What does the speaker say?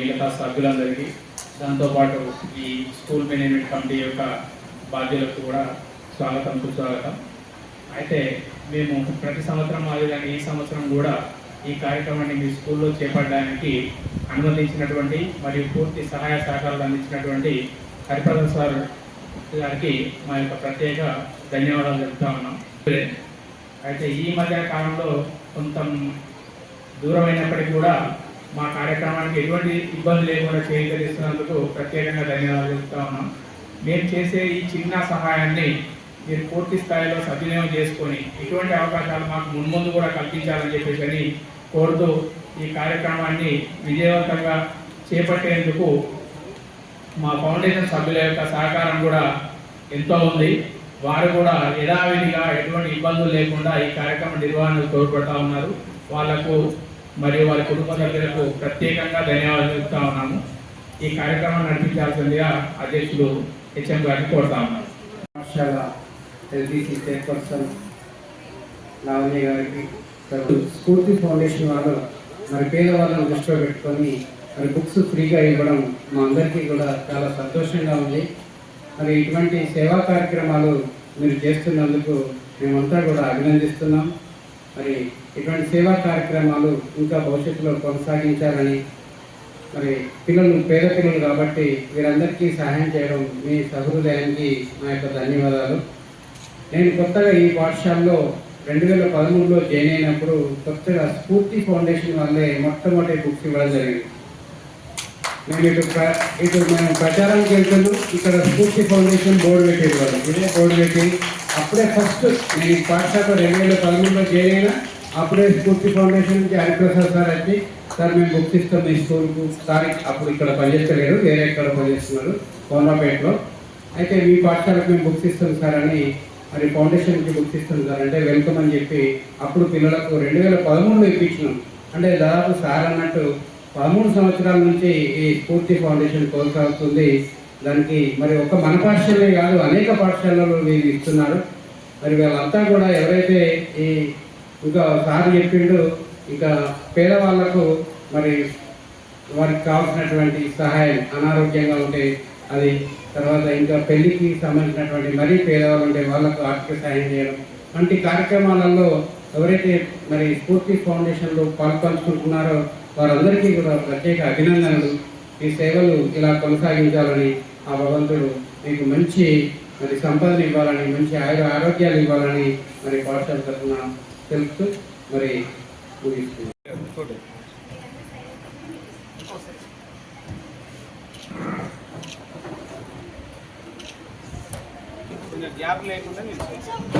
మిగతా సభ్యులందరికీ దాంతోపాటు ఈ స్కూల్ మేనేజ్మెంట్ కమిటీ యొక్క బాధ్యులకు కూడా స్వాగతం సుస్వాగతం. అయితే మేము ప్రతి సంవత్సరం మాదిరిగా ఈ సంవత్సరం కూడా ఈ కార్యక్రమాన్ని మీ స్కూల్లో చేపట్టడానికి అనుమతించినటువంటి మరియు పూర్తి సహాయ సహకారాలు అందించినటువంటి హరిప్రసాద్ సార్ గారికి మా యొక్క ప్రత్యేక ధన్యవాదాలు చెప్తా ఉన్నాం. అయితే ఈ మధ్య కాలంలో కొంత దూరమైనప్పటికీ కూడా మా కార్యక్రమానికి ఎటువంటి ఇబ్బంది లేకుండా చేయగలిస్తున్నందుకు ప్రత్యేకంగా ధన్యవాదాలు చెప్తా ఉన్నాం. మేము చేసే ఈ చిన్న సహాయాన్ని మీరు పూర్తి స్థాయిలో సద్వినియోగం చేసుకొని ఇటువంటి అవకాశాలు మాకు మున్ముందు కూడా కల్పించాలని చెప్పేసి అని కోరుతూ ఈ కార్యక్రమాన్ని విజయవంతంగా చేపట్టేందుకు మా ఫౌండేషన్ సభ్యుల యొక్క సహకారం కూడా ఎంతో ఉంది. వారు కూడా యథావిధిగా ఎటువంటి ఇబ్బందులు లేకుండా ఈ కార్యక్రమ నిర్వహణకు తోడ్పడతా ఉన్నారు. వాళ్ళకు మరియు వారి కుటుంబ సభ్యులకు ప్రత్యేకంగా ధన్యవాదాలు చెప్తా ఉన్నాము. ఈ కార్యక్రమం నడిపించాల్సిందిగా అధ్యక్షులు హెచ్ఎం గారిని కోరుతా ఉన్నారు ఎల్బీసీ చైర్పర్సన్ లావణ్య గారికి స్ఫూర్తి ఫౌండేషన్ వారు మరి పేదవాళ్ళను దృష్టిలో పెట్టుకొని మరి బుక్స్ ఫ్రీగా ఇవ్వడం మా అందరికీ కూడా చాలా సంతోషంగా ఉంది. మరి ఇటువంటి సేవా కార్యక్రమాలు మీరు చేస్తున్నందుకు మేమంతా కూడా అభినందిస్తున్నాం. మరి ఇటువంటి సేవా కార్యక్రమాలు ఇంకా భవిష్యత్తులో కొనసాగించాలని మరి పిల్లలు పేద పిల్లలు కాబట్టి వీరందరికీ సహాయం చేయడం మీ సహృదయానికి నా యొక్క ధన్యవాదాలు. నేను కొత్తగా ఈ పాఠశాలలో రెండు వేల పదమూడులో జాయిన్ అయినప్పుడు కొత్తగా స్ఫూర్తి ఫౌండేషన్ వల్లే మొట్టమొదటి బుక్స్ ఇవ్వడం జరిగింది. మేము ఇటు ఇటు మేము ప్రచారానికి వెళ్తున్నాం ఇక్కడ స్ఫూర్తి ఫౌండేషన్ బోర్డు పెట్టి వాళ్ళు ఇదే బోర్డు పెట్టి అప్పుడే ఫస్ట్ నేను ఈ పాఠశాల రెండు వేల పదమూడులో జాయిన్ అయినా అప్పుడే స్ఫూర్తి ఫౌండేషన్ నుంచి హరిప్రసాద్ సార్ వచ్చి సార్ మేము బుక్ ఇస్తాం మీ స్కూల్కు సార్ అప్పుడు ఇక్కడ పనిచేస్తలేరు వేరే ఎక్కడ పనిచేస్తున్నారు? కోనరాపేటలో అయితే మీ పాఠశాలకు మేము బుక్స్ ఇస్తాం సార్ అని మరి ఫౌండేషన్కి బుక్స్ ఇస్తాం సార్ అంటే వెల్కమ్ అని చెప్పి అప్పుడు పిల్లలకు రెండు వేల పదమూడులో ఇప్పించినాం. అంటే దాదాపు సార్ అన్నట్టు పదమూడు సంవత్సరాల నుంచి ఈ స్ఫూర్తి ఫౌండేషన్ కొనసాగుతుంది. దానికి మరి ఒక మన పాఠశాలే కాదు అనేక పాఠశాలలో మీరు ఇస్తున్నారు. మరి వీళ్ళంతా కూడా ఎవరైతే ఈ ఇంకా సార్ చెప్పిండు ఇంకా పేదవాళ్ళకు మరి వారికి కావాల్సినటువంటి సహాయం అనారోగ్యంగా ఉంటే అది తర్వాత ఇంకా పెళ్ళికి సంబంధించినటువంటి మరీ పేదవాళ్ళు ఉండే వాళ్ళకు ఆర్థిక సహాయం చేయడం. వంటి కార్యక్రమాలలో ఎవరైతే మరి స్ఫూర్తి ఫౌండేషన్లో పాల్పంచుకుంటున్నారో వారందరికీ కూడా ప్రత్యేక అభినందనలు. ఈ సేవలు ఇలా కొనసాగించాలని ఆ భగవంతుడు మీకు మంచి మరి సంపాదన ఇవ్వాలని మంచి ఆయుర ఆరోగ్యాలు ఇవ్వాలని మరి పాఠశాల తరఫున తెలుపుతూ మరి ముగిస్తున్నాను గ్యాప్ లేకుండా